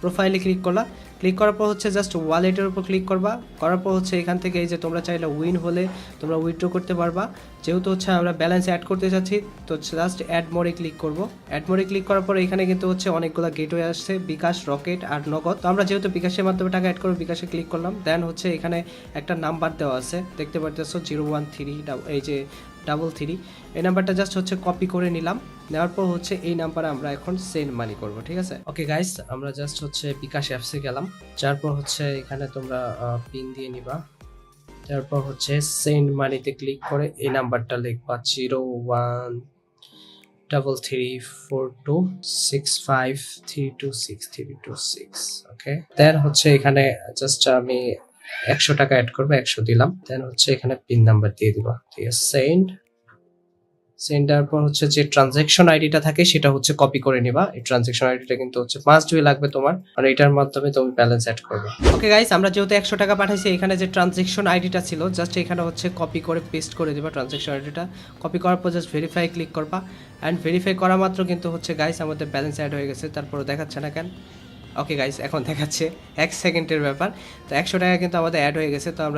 প্রোফাইলে ক্লিক করলা ক্লিক করার পর হচ্ছে জাস্ট ওয়ালেটের উপর ক্লিক করবা। করার পর হচ্ছে এখান থেকে এই যে তোমরা চাইলে উইন হলে তোমরা উইথড্র করতে পারবা। যেহেতু হচ্ছে আমরা ব্যালেন্স অ্যাড করতে চাচ্ছি, তো জাস্ট অ্যাড মোড়ে ক্লিক করব। অ্যাড মোড়ে ক্লিক করার পর এখানে কিন্তু হচ্ছে অনেকগুলো গেটওয়ে আসছে, বিকাশ রকেট আর নগদ। তো আমরা যেহেতু বিকাশের মাধ্যমে টাকা অ্যাড করব, বিকাশে ক্লিক করলাম। দেন হচ্ছে এখানে একটা নাম্বার দেওয়া আছে। দেখতে পারতেছো জিরো ওয়ান থ্রি এই যে ডাবল থ্রি এই নাম্বারটা জাস্ট হচ্ছে কপি করে নিলাম। নেওয়ার পর হচ্ছে এই নাম্বারে আমরা এখন সেন্ড মানি করব, ঠিক আছে? ওকে গাইস আমরা জাস্ট হচ্ছে বিকাশ অ্যাপসে গেলাম। তারপর হচ্ছে এখানে তোমরা পিন দিয়ে নিবা। তারপর হচ্ছে সেন্ড মানিতে ক্লিক করে এই নাম্বারটা লিখবা zero one double three four two six five three two six three two six okay then হচ্ছে এখানে জাস্ট আমি একশো টাকা অ্যাড করব, একশো দিলাম। দেন হচ্ছে এখানে পিন নাম্বার দিয়ে দিবা। ঠিক আছে সেন্ড দেওয়ার পর হচ্ছে যে ট্রানজ্যাকশন আইডিটা থাকে, সেটা হচ্ছে কপি করে নিবা। এই ট্রানজ্যাকশন আইডিটা কিন্তু হচ্ছে মাস্ট বি লাগবে তোমার, আর এটার মাধ্যমে তুমি ব্যালেন্স অ্যাড করবে। ওকে গাইস আমরা যেহেতু একশো টাকা পাঠাইছি, এখানে যে ট্রানজ্যাকশন আইডিটা ছিল জাস্ট এখানে হচ্ছে কপি করে পেস্ট করে দিবা ট্রানজ্যাকশন আইডিটা কপি করার পর জাস্ট ভেরিফাই ক্লিক করবা। অ্যান্ড ভেরিফাই করা মাত্র কিন্তু হচ্ছে গাইস আমাদের ব্যালেন্স অ্যাড হয়ে গেছে তারপরে দেখাচ্ছে না কেন? ওকে গাইস এখন দেখাচ্ছে এক সেকেন্ডের ব্যাপার। তো একশো টাকা কিন্তু আমাদের অ্যাড হয়ে গেছে, তো আমরা